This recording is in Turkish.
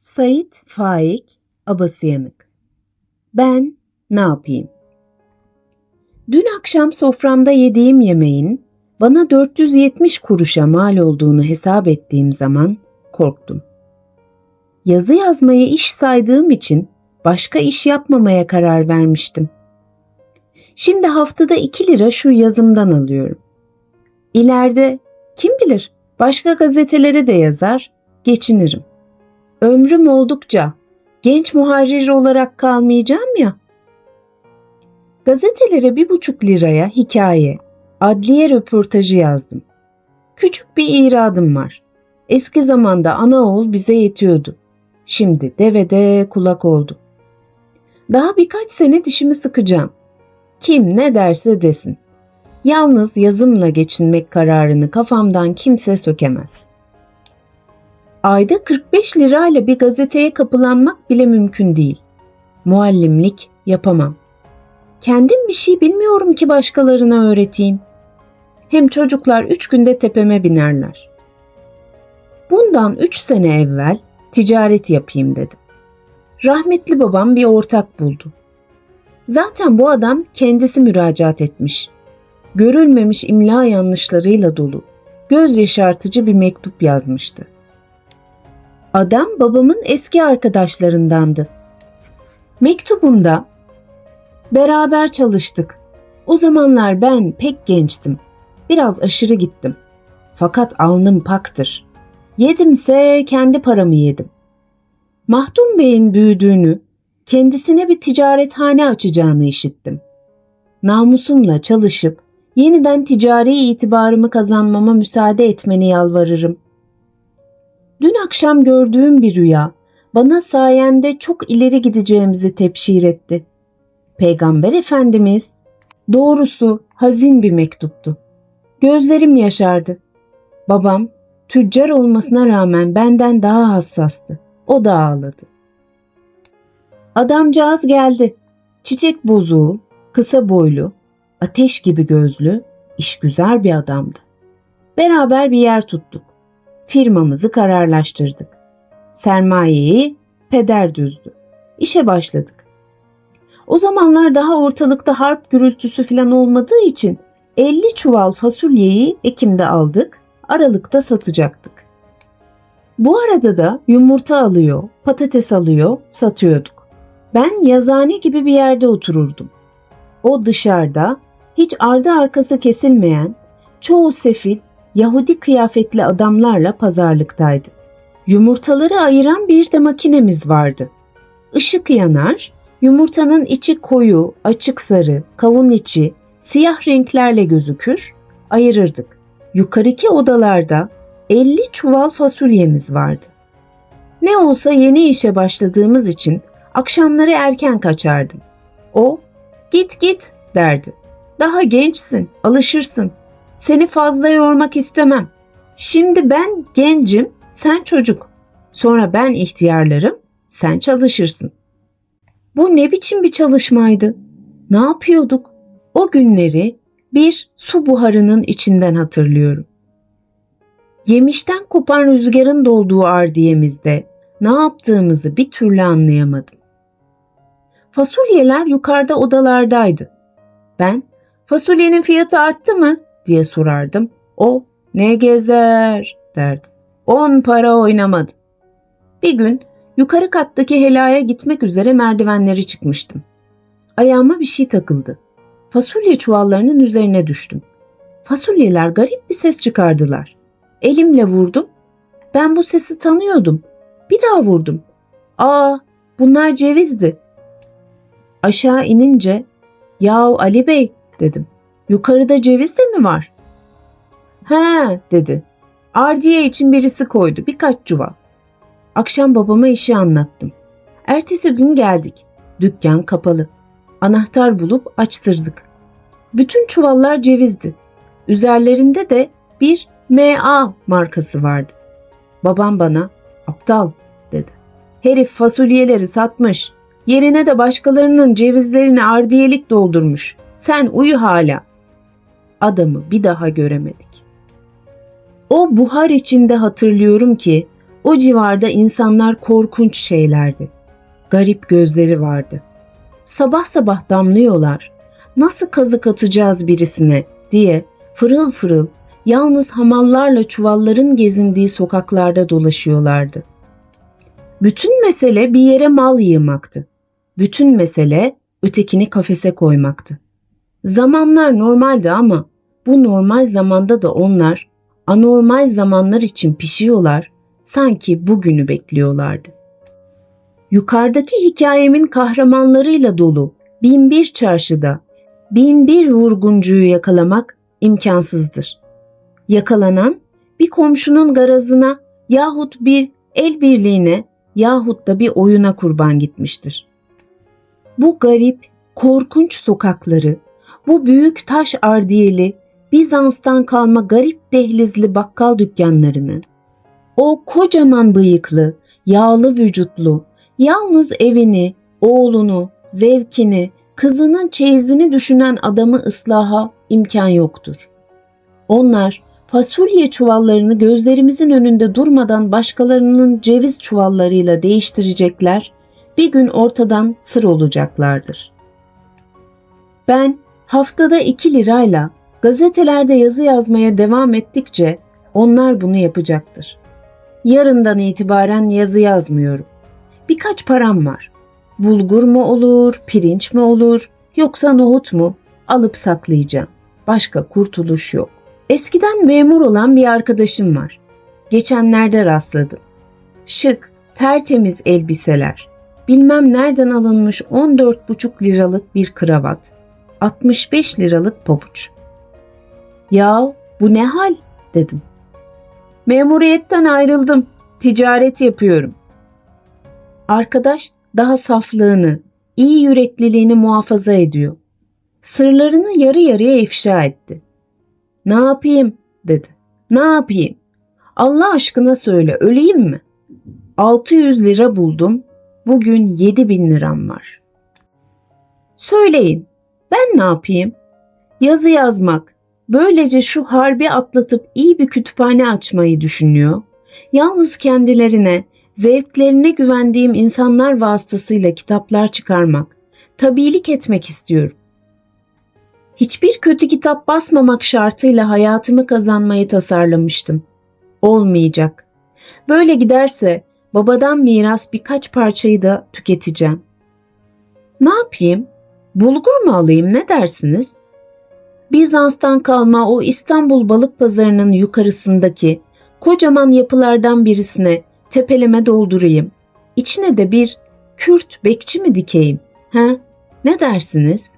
Sait Faik Abasıyanık Ben ne yapayım? Dün akşam soframda yediğim yemeğin bana 470 kuruşa mal olduğunu hesap ettiğim zaman korktum. Yazı yazmayı iş saydığım için başka iş yapmamaya karar vermiştim. Şimdi haftada 2 lira şu yazımdan alıyorum. İleride kim bilir başka gazetelere de yazar, geçinirim. Ömrüm oldukça genç muharrir olarak kalmayacağım ya. Gazetelere bir buçuk liraya hikaye, adliye röportajı yazdım. Küçük bir iradım var. Eski zamanda ana oğul bize yetiyordu. Şimdi devede kulak oldu. Daha birkaç sene dişimi sıkacağım. Kim ne derse desin. Yalnız yazımla geçinmek kararını kafamdan kimse sökemez. Ayda 45 lirayla bir gazeteye kapılanmak bile mümkün değil. Muallimlik yapamam. Kendim bir şey bilmiyorum ki başkalarına öğreteyim. Hem çocuklar üç günde tepeme binerler. Bundan üç sene evvel ticaret yapayım dedim. Rahmetli babam bir ortak buldu. Zaten bu adam kendisi müracaat etmiş. Görülmemiş imla yanlışlarıyla dolu, göz yaşartıcı bir mektup yazmıştı. Adam babamın eski arkadaşlarındandı. Mektubunda beraber çalıştık. O zamanlar ben pek gençtim. Biraz aşırı gittim. Fakat alnım paktır. Yedimse kendi paramı yedim. Mahdum Bey'in büyüdüğünü, kendisine bir ticarethane açacağını işittim. Namusumla çalışıp yeniden ticari itibarımı kazanmama müsaade etmeni yalvarırım. Dün akşam gördüğüm bir rüya bana sayende çok ileri gideceğimizi tepşir etti. Peygamber Efendimiz doğrusu hazin bir mektuptu. Gözlerim yaşardı. Babam tüccar olmasına rağmen benden daha hassastı. O da ağladı. Adamcağız geldi. Çiçek bozuğu, kısa boylu, ateş gibi gözlü, işgüzar bir adamdı. Beraber bir yer tuttuk. Firmamızı kararlaştırdık. Sermayeyi peder düzdü. İşe başladık. O zamanlar daha ortalıkta harp gürültüsü falan olmadığı için 50 çuval fasulyeyi Ekim'de aldık, Aralık'ta satacaktık. Bu arada da yumurta alıyor, patates alıyor, satıyorduk. Ben yazane gibi bir yerde otururdum. O dışarıda hiç ardı arkası kesilmeyen, çoğu sefil, Yahudi kıyafetli adamlarla pazarlıktaydı. Yumurtaları ayıran bir de makinemiz vardı. Işık yanar, yumurtanın içi koyu, açık sarı, kavun içi, siyah renklerle gözükür, ayırırdık. Yukarıki odalarda 50 çuval fasulyemiz vardı. Ne olsa yeni işe başladığımız için akşamları erken kaçardım. O, git git derdi. Daha gençsin, alışırsın. Seni fazla yormak istemem. Şimdi ben gencim, sen çocuk. Sonra ben ihtiyarlarım, sen çalışırsın. Bu ne biçim bir çalışmaydı? Ne yapıyorduk? O günleri bir su buharının içinden hatırlıyorum. Yemişten kopan rüzgarın dolduğu ardiyemizde ne yaptığımızı bir türlü anlayamadım. Fasulyeler yukarıda odalardaydı. Ben fasulyenin fiyatı arttı mı diye sorardım. O ne gezer derdi. On para oynamadı. Bir gün yukarı kattaki helaya gitmek üzere merdivenleri çıkmıştım. Ayağıma bir şey takıldı. Fasulye çuvallarının üzerine düştüm. Fasulyeler garip bir ses çıkardılar. Elimle vurdum. Ben bu sesi tanıyordum. Bir daha vurdum. Aa, bunlar cevizdi. Aşağı inince, yahu Ali Bey dedim. Yukarıda ceviz de mi var? He dedi. Ardiye için birisi koydu birkaç çuval. Akşam babama işi anlattım. Ertesi gün geldik. Dükkan kapalı. Anahtar bulup açtırdık. Bütün çuvallar cevizdi. Üzerlerinde de bir MA markası vardı. Babam bana aptal dedi. Herif fasulyeleri satmış. Yerine de başkalarının cevizlerini ardiyelik doldurmuş. Sen uyu hala. Adamı bir daha göremedik. O buhar içinde hatırlıyorum ki O civarda insanlar korkunç şeylerdi. Garip gözleri vardı. Sabah sabah damlıyorlar. Nasıl kazık atacağız birisine diye fırıl fırıl yalnız hamallarla çuvalların gezindiği sokaklarda dolaşıyorlardı. Bütün mesele bir yere mal yığmaktı. Bütün mesele ötekini kafese koymaktı. Zamanlar normaldi ama bu normal zamanda da onlar anormal zamanlar için pişiyorlar, sanki bugünü bekliyorlardı. Yukarıdaki hikayemin kahramanlarıyla dolu binbir çarşıda binbir vurguncuyu yakalamak imkansızdır. Yakalanan bir komşunun garazına yahut bir el birliğine yahut da bir oyuna kurban gitmiştir. Bu garip, korkunç sokakları, bu büyük taş ardiyeli, Bizans'tan kalma garip dehlizli bakkal dükkanlarını, o kocaman bıyıklı, yağlı vücutlu, yalnız evini, oğlunu, zevkini, kızının çeyizini düşünen adamı ıslaha imkan yoktur. Onlar fasulye çuvallarını gözlerimizin önünde durmadan başkalarının ceviz çuvallarıyla değiştirecekler, bir gün ortadan sır olacaklardır. Ben haftada 2 lirayla gazetelerde yazı yazmaya devam ettikçe onlar bunu yapacaktır. Yarından itibaren yazı yazmıyorum. Birkaç param var. Bulgur mu olur, pirinç mi olur, yoksa nohut mu? Alıp saklayacağım. Başka kurtuluş yok. Eskiden memur olan bir arkadaşım var. Geçenlerde rastladım. Şık, tertemiz elbiseler. Bilmem nereden alınmış 14,5 liralık bir kravat. 65 liralık pabuç. Ya bu ne hal dedim. Memuriyetten ayrıldım. Ticaret yapıyorum. Arkadaş daha saflığını, iyi yürekliliğini muhafaza ediyor. Sırlarını yarı yarıya ifşa etti. Ne yapayım dedi. Ne yapayım? Allah aşkına söyle öleyim mi? 600 lira buldum. Bugün 7000 liram var. Söyleyin ben ne yapayım? Yazı yazmak, böylece şu harbi atlatıp iyi bir kütüphane açmayı düşünüyor. Yalnız kendilerine, zevklerine güvendiğim insanlar vasıtasıyla kitaplar çıkarmak, tabilik etmek istiyorum. Hiçbir kötü kitap basmamak şartıyla hayatımı kazanmayı tasarlamıştım. Olmayacak. Böyle giderse babadan miras birkaç parçayı da tüketeceğim. Ne yapayım? Bulgur mu alayım ne dersiniz? Bizans'tan kalma o İstanbul balık pazarının yukarısındaki kocaman yapılardan birisine tepeleme doldurayım. İçine de bir Kürt bekçi mi dikeyim? He? Ne dersiniz?''